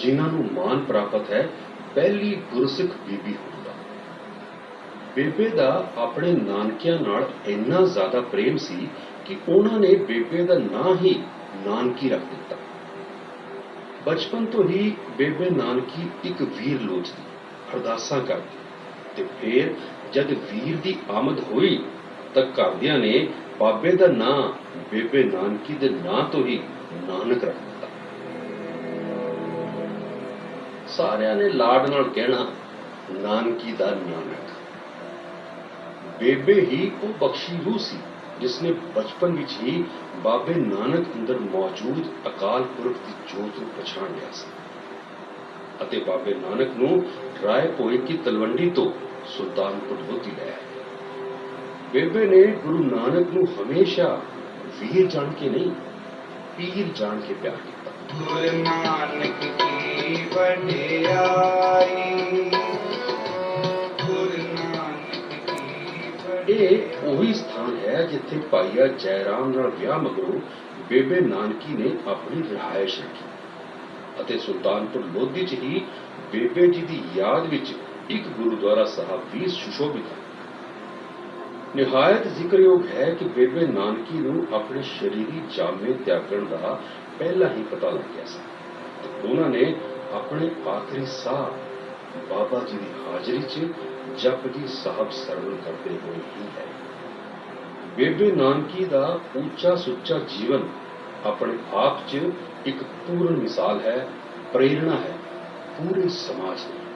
ਜਿਨ੍ਹਾਂ ਨੂੰ ਮਾਨ ਪ੍ਰਾਪਤ ਹੈ, ਪਹਿਲੀ ਗੁਰਸਿੱਖ ਬੀਬੀ ਹੋਣ ਬੇਬੇ ਦਾ ਆਪਣੇ ਨਾਨਕਿਆਂ ਨਾਲ ਇੰਨਾ ਜ਼ਿਆਦਾ ਪ੍ਰੇਮ ਸੀ ਕਿ ਉਹਨਾਂ ਨੇ ਬੇਬੇ ਦਾ ਨਾਂ ਹੀ ਨਾਨਕੀ ਰੱਖ ਦਿੱਤਾ। ਬਚਪਨ ਤੋਂ ਹੀ ਬੇਬੇ ਨਾਨਕੀ ਇੱਕ ਵੀਰ ਲੋਚਦੀ, ਅਰਦਾਸਾਂ ਕਰਦੀ ਤੇ ਫਿਰ ਜਦ ਵੀਰ ਦੀ ਆਮਦ ਹੋਈ ਤਾਂ ਘਰਦਿਆਂ ਨੇ ਬਾਬੇ ਦਾ ਨਾਂ ਬੇਬੇ ਨਾਨਕੀ ਦੇ ਨਾਂ ਤੋਂ ਹੀ ਨਾਨਕ ਰੱਖ ਸਾਰਿਆਂ ਨੇ ਲਾਡ ਨਾਲ ਕਹਿਣਾ, ਨਾਨਕੀ ਦਾ ਨਾਨਕ ਬੇਬੇ ਹੀ ਉਹ ਬਖਸ਼ੀ ਰੂਹ ਸੀ ਜਿਸ ਬਚਪਨ ਵਿੱਚ ਹੀ ਬਾਬੇ ਨਾਨਕ ਅੰਦਰ ਮੌਜੂਦ ਅਕਾਲ ਪੁਰਖ ਦੀ ਜੋਤ ਨੂੰ ਪਛਾਣ ਲਿਆ ਸੀ। ਅਤੇ ਬਾਬੇ ਨਾਨਕ ਨੂੰ ਰਾਏ ਭੋਏ ਕੀ ਤਲਵੰਡੀ ਤੋਂ ਸੁਲਤਾਨਪੁਰ ਲੋਧੀ ਲੈ ਆਏ। ਬੇਬੇ ਨੇ ਗੁਰੂ ਨਾਨਕ ਨੂੰ ਹਮੇਸ਼ਾ ਵੀਰ ਜਾਣ ਕੇ ਨਹੀਂ, ਪੀਰ ਜਾਣ ਕੇ ਪਿਆਰ ਕੀਤਾ। ਇਹ ਉਹੀ ਸਥਾਨ ਹੈ ਜਿੱਥੇ ਭਾਈਆ ਜੈਰਾਮ ਨਾਲ ਵਿਆਹ ਮਗਰੋਂ ਬੇਬੇ ਨਾਨਕੀ ਨੇ ਆਪਣੀ ਰਿਹਾਇਸ਼ ਰੱਖੀ। ਅਤੇ ਸੁਲਤਾਨਪੁਰ ਲੋਧੀ 'ਚ ਹੀ ਬੇਬੇ ਜੀ ਦੀ ਯਾਦ ਵਿੱਚ ਇੱਕ ਗੁਰਦੁਆਰਾ ਸਾਹਿਬ ਵੀ ਸੁਸ਼ੋਭਿਤ ਹੈ। ਨਿਹਾਇਤ ਜ਼ਿਕਰਯੋਗ ਹੈ ਕਿ ਬੇਬੇ ਨਾਨਕੀ ਨੂੰ ਆਪਣੇ ਸ਼ਰੀਰੀ ਜਾਮੇ ਤਿਆਗਣ ਦਾ ਪਹਿਲਾਂ ਹੀ ਪਤਾ ਲੱਗਿਆ ਸੀ। ਤੇ ਉਹਨਾਂ ਨੇ ਆਪਣੇ ਆਖਰੀ ਸਾਹ ਬਾਬਾ ਜੀ ਦੀ ਹਾਜ਼ਰੀ 'ਚ ਜਪਜੀ ਸਾਹਿਬ ਸਰਵਣ ਕਰਦੇ ਹੋਏ ਹੀ ਹੈ। ਬੇਬੇ ਨਾਨਕੀ ਦਾ ਉੱਚਾ ਸੁੱਚਾ ਜੀਵਨ ਆਪਣੇ ਆਪ 'ਚ ਇੱਕ ਪੂਰਨ ਮਿਸਾਲ ਹੈ, ਪ੍ਰੇਰਣਾ ਹੈ ਪੂਰੇ ਸਮਾਜ ਲਈ